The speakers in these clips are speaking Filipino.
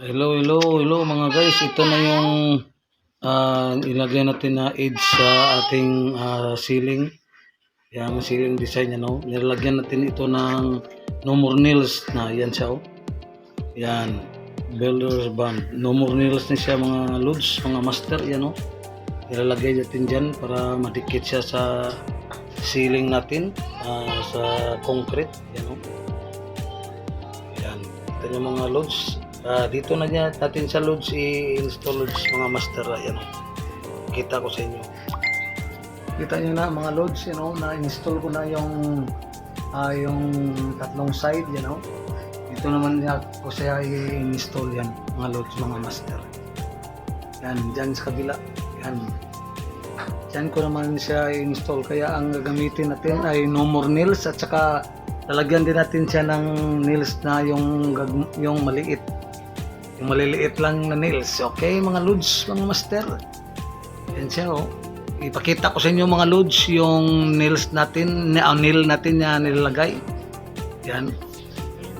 Hello, hello, hello mga guys. Ito na yung ah, ilagay natin na edge sa ating ah, ceiling. Yan, ceiling design yan, no? Nilagyan natin ito ng no more nails na. Yan siya, oh. Yan. Builder's band. No more nails na siya mga loads, mga master. Yan, oh. Ilalagay natin dyan para madikit siya sa ceiling natin ah, sa concrete. Yan, oh. Yan. Ito yung mga loads. Ah, dito na niya natin sa loads i-install loads mga master. Ayan. Kita ko sa inyo. Kita niyo na mga loads, you know, na-install ko na yung ah, yung tatlong side, you know. Dito naman niya ko siya i-install yan, mga loads, mga master. Yan, dyan sa kabila. Yan. Dyan ko naman siya i-install. Kaya ang gagamitin natin ay no more nails at saka lalagyan din natin siya ng nails na yung yung maliit. Yung maliliit lang na nails. Okay, mga loads, mga master. Yan siya, oh. Ipakita ko sa inyo mga loads yung nails natin, na, uh, nail natin na nilalagay. Yan.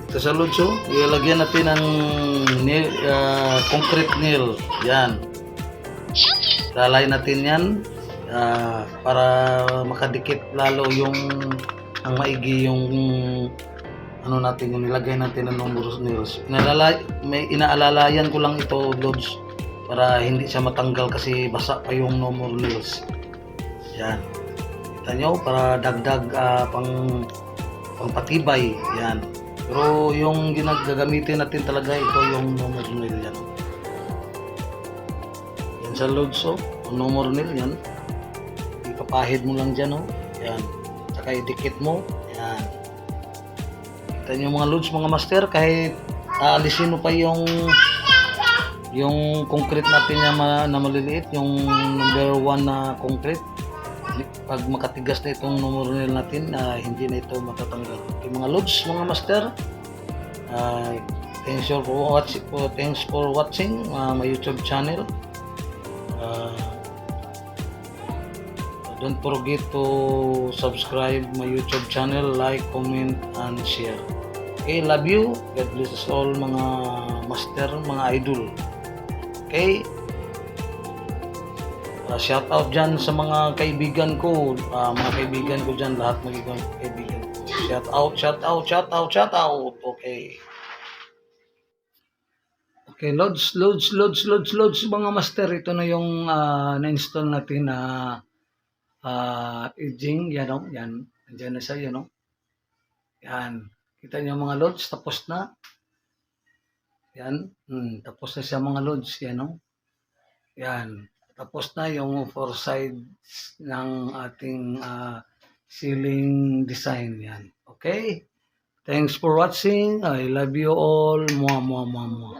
Ito sa loads, oh. Ilalagyan natin ng nail, ah, concrete nail. Yan. Lalay natin yan ah, para makadikit lalo yung ang maigi yung ano natin nilagay natin ng number nails. Inalala, may inaalalayan ko lang ito loads para hindi siya matanggal kasi basa pa yung number nails. Yan. Kita nyo para dagdag ah, pang pangpatibay. Yan. Pero yung ginagagamitin natin talaga ito yung number nail yan. Yan sa loads oh. Number nail yan. Ipapahid mo lang dyan oh. Yan. Saka idikit mo. Yan. Nyo mga loads, mga master, kahit aalisin mo pa yung yung concrete natin na, ma- na maliliit, yung number one na concrete, pag makatigas na itong numero nil natin, ah, hindi na ito matatanggal. Okay, mga loads, mga master, ah, thanks for watching, thanks for watching ah, my YouTube channel. Ah, don't forget to subscribe my YouTube channel, like, comment, and share. Okay, love you. God bless us all mga master, mga idol. Okay? Uh, shout out dyan sa mga kaibigan ko. Ah, mga kaibigan ko dyan, lahat magiging kaibigan. Shout out, shout out, shout out, shout out. Okay. Okay, loads, loads, loads, loads, loads, mga master. Ito na yung ah, na-install natin na ah, edging. Yan o, yan. Nandiyan na siya, yan o. Yan. Kita niyo mga loads, tapos na. Yan. Hmm, tapos na siya mga loads. Yan o. Yan. Tapos na yung four sides ng ating ah, ceiling design. Yan. Okay? Thanks for watching. I love you all. Mua, mua, mua, mua.